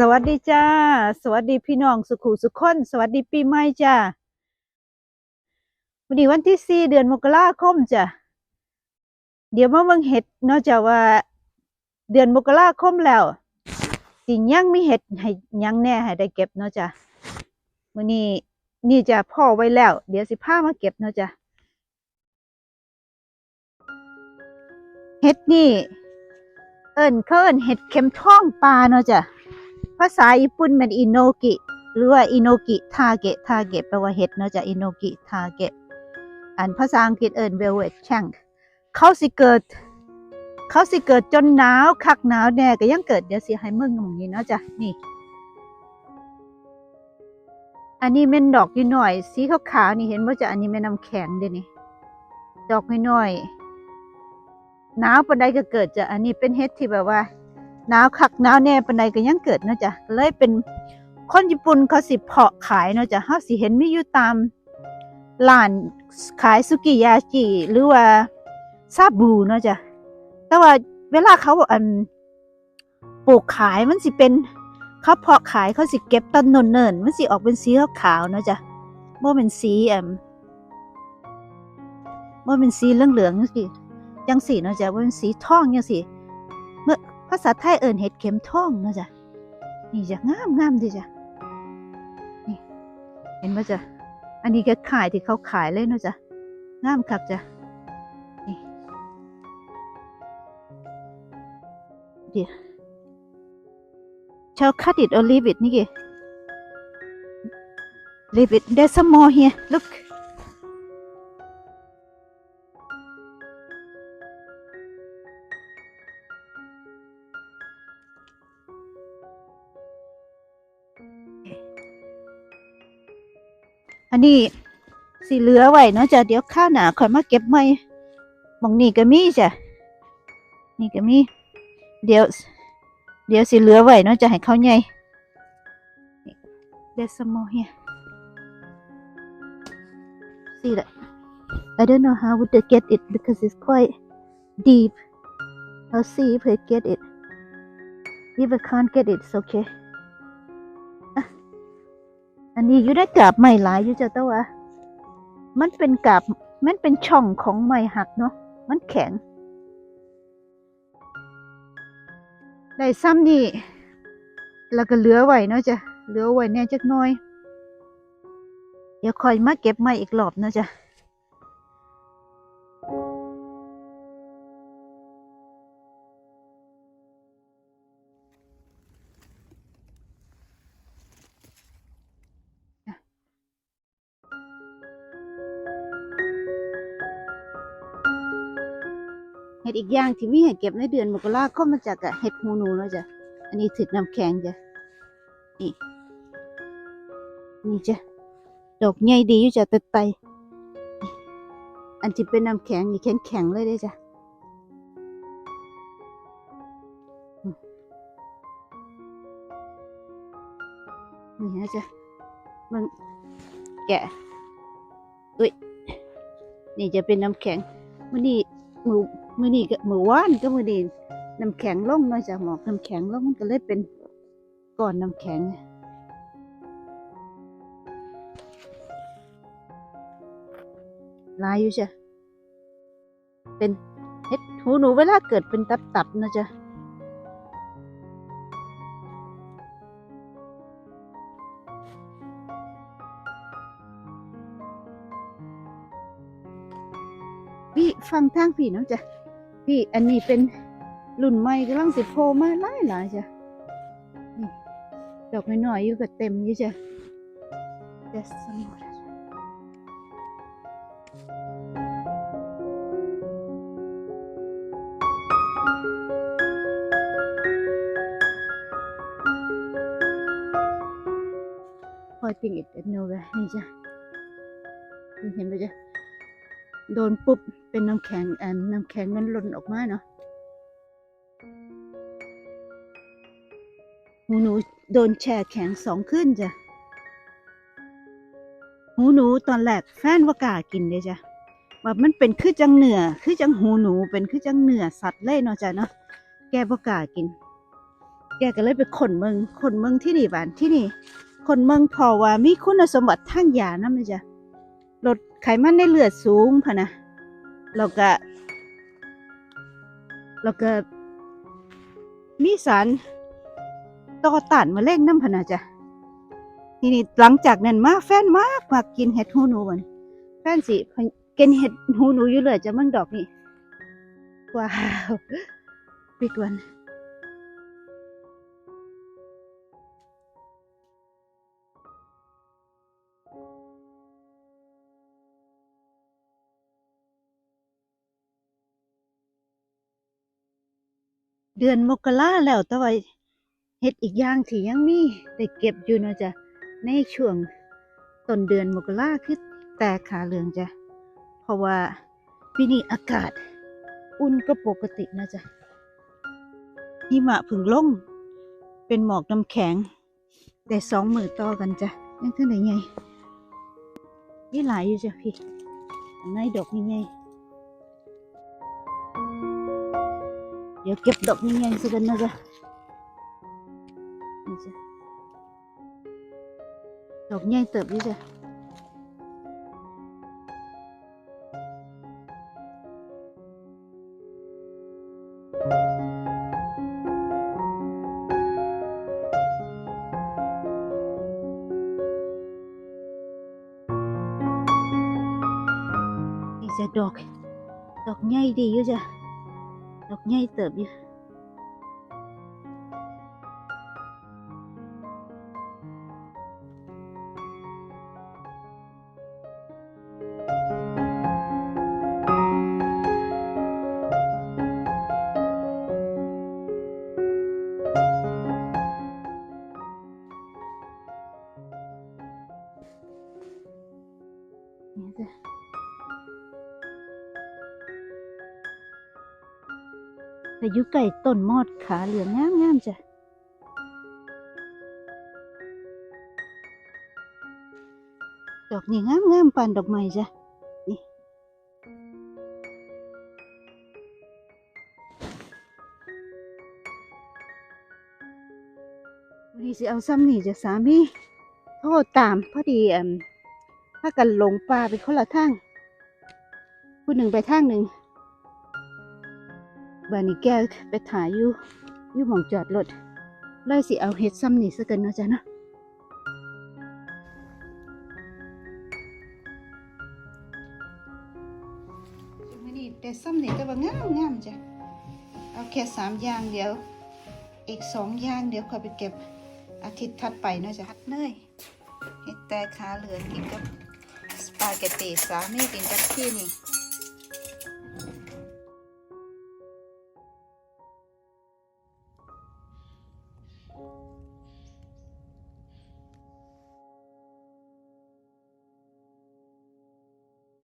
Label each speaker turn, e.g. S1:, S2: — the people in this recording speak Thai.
S1: สวัสดีจ้า สวัสดีพี่น้องสุขุสุขคนสวัสดีปีใหม่จ้าวันนี้วันที่สี่เดือนมกราคมจ้ะเดี๋ยวมาเบิ่งเห็ดเนอกจากว่า เดือนมกราคมแล้ว สิยังมีเห็ดให้ยังแน่ให้ได้เก็บเนาะจ้ะวันนี้นี่จะพ่อไว้แล้ว เดี๋ยวสิพามาเก็บเนาะจ้ะเห็ดนี่ เอิ้นเขาเอิ้นเห็ดเข็มทองปลาเนาะจ้ะ ภาษาญี่ปุ่นเป็นอินโนกิ หรือว่าอินโนกิทาเกะทาเกะแปลว่าเห็ดเนาะจะอินโนกิทาเกะอันภาษาอังกฤษเอิ้นเวลเวตแชงเขาสิเกิด เขาสิเกิดจนหนาวคักหนาวแน่ก็ยังเกิดเดี๋ยวสิให้มึงอย่างนี้เนาะจ้ะนี่ อันนี้เม่นดอกนิดหน่อย สีขาวๆนี่เห็นว่าจะอันนี้แม่นน้ำแข็งเด้นี่ดอกน้อยหนาวปานใดก็เกิดจะอันนี้เป็นเห็ดที่แบบว่า หนาวคักหนาวแน่ปานใดก็ยังเกิดเนาะจ้ะเลยเป็นคนญี่ปุ่นเขาสิเพาะขายเนาะจ้ะเฮาสิเห็นมีอยู่ตามร้านขายสุกิยาจิหรือว่าซาบูเนาะจ้ะแต่ว่าเวลาเขาอันปลูกขายมันสิเป็นเขาเพาะขายเขาสิเก็บต้นนนเนินมันสิออกเป็นสีขาวๆเนาะจ้ะบ่เป็นสีอ่มบ่เป็นสีเหลืองๆจังซี่จังสีเนาะจ้ะบ่เป็นสีทองจังซี่าษาไทยเอิ้นเห็ดเข็มทองเนาะจ้ะนี่จ้ะงามงามดีจ้ะนี่เห็นไหมจ้ะอันนี้ก็ขายที่เขาขายเลยเนาะจ้ะงามคักจ้ะนี่เดี๋ยว shall cut it or leave it นี่กี่ leave it there's some more here look อันนี้สิเหลือไว้เนาะจ้ะเดี๋ยวข้าวหนาค่อยมาเก็บใหม่มองนี่ก็มีจ้ะนี่ก็มีเดี๋ยว เดี๋ยวสิเหลือไว้เนาะจะให้เขาใหญ่เดสโมเฮีย see that I don't know how would they get it because it's quite deep I'll see if I get it if I can't get it it's okay อันนี้อยู่ได้กาบไม้หลายอยู่จ้ะแต่ว่ามันเป็นกาบมันเป็นช่องของไม้หักเนาะมันแข็งได้ซ้ำนี่แล้วก็เหลือไว้เนาะจ้ะเหลือไว้แน่จักน้อย เดี๋ยวคอยมาเก็บไม้อีกรอบเนาะจ้ะ ดอีกอย่างที่มีให้เก็บในเดือนมกราคมมาจากเห็ดหูหนูเนาะจ้ะ อันนี้ถึกน้ำแข็งจ้ะ นี่ นี่จ้ะ ดอกใหญ่ดีอยู่จ้ะแต่ไตนี่อันที่เป็นน้ำแข็งนี่แข็งแข็งเลยเด้จ้ะนี่นะจ้ะมันแกะอุ้ย นี่จะเป็นน้ำแข็งมันนี่มือ มือนี่ก็มือว่านก็มือนี่น้ำแข็งลงเนาะจากหมอกน้ำแข็งลงมันก็เลยเป็นก้อนน้ำแข็งลายอยู่จ้ะเป็นเห็ดหูหนูเวลาเกิดเป็นตับๆนะจ๊ะพี่ฟังทางพี่เนาะจ้ะ พี่อันนี้เป็นรุ่นใหม่กำลังสิโผล่มาหลายหลายจ้ะนี่ดอกน้อยๆอยู่ก็เต็มอยู่จ้ะ There's some more. พอติงอิดโนเวนี่จ้ะเห็นไหมจ๊ะโดนปุ๊บ เป็นน้ำแข็งอันน้ำแข็งมันหล่นออกมาเนาะหูหนูโดนแช่แข็งสองขึ้นจ้ะหูหนูตอนแรกแฟนว่ากากินเลยจ้ะว่ามันเป็นคือจังเหนือคือจังหูหนูเป็นคือจังเหนือสัตว์เลยเนาะจ้ะเนาะแกบ่กากิน แกก็เลยไปขนเมืองขนเมืองที่นี่บ้านที่นี่ขนเมืองพอว่ามีคุณสมบัติทางยานะมันจะลดไขมันในเลือดสูงพะนะ แล้วก็แล้วก็มีสารต่อต้านมะเร็งน้ำพนะจ้ะทีนี้หลังจากนั้นมาแฟนมากมากกินเห็ดหูหนูมันแฟนสิกินเห็ดหูหนูอยู่เลยจะมั่งดอกนี่ว้าวปิดวัน ดือนมกราแล้วแต่ว่าเฮ็ดอีกอย่างที่ยังมีได้เก็บอยู่เนาะจ้ะในช่วงต้นเดือนมกราคือแต่ขาเหลืองจ้ะเพราะว่าปีนี้อากาศ อุ่นก็ปกตินะจ๊ะหิมะผึ่งลง เป็นหมอกน้ำแข็ง แต่สองมือต่อกันจ้ะยังเท่าไหร่ไงนี่หลายอยู่จ้ะพี่อันไหนดอกนี่ไง เดี๋ยวเก็บดอกนี้ไงสักกันนะจ๊ะนี่จ้ะดอกใหญ่เติบอยู่จ้ะนี่จ้ะดอก ดอกใหญ่ดีอยู่จ้ะ ดอกใแต่ยู่ใกล้ต้นมอดขาเหลืองงามงามๆจ้ะดอกนี่งามงามๆปานดอกไม้จ้ะนี่นนี้สิเอาซ้ำนี่จ้ะสามีโทษตามพอดีอ่ถ้ากันหลงป่าไปคนละทางผู้หนึ่งไปทางหนึ่ง บานี้แกไปถ่ายอยู่อยู่หมองจอดรถเลยสิเอาเฮ็ดซ้ำนี่ซะกันเนาะจ้ะเนาะมื้อนี้แต่ซ้ำนี่แต่ว่างามงามจ้ะเอาแค่สามอย่างเดียว อีกสองอย่างเดี๋ยวค่อยไปเก็บอาทิตย์ถัดไปเนาะจ้ะฮัดเนยเฮ็ดแต่ขาเหลืองกินกับสปาเกตตีสามีกินกับที่นี่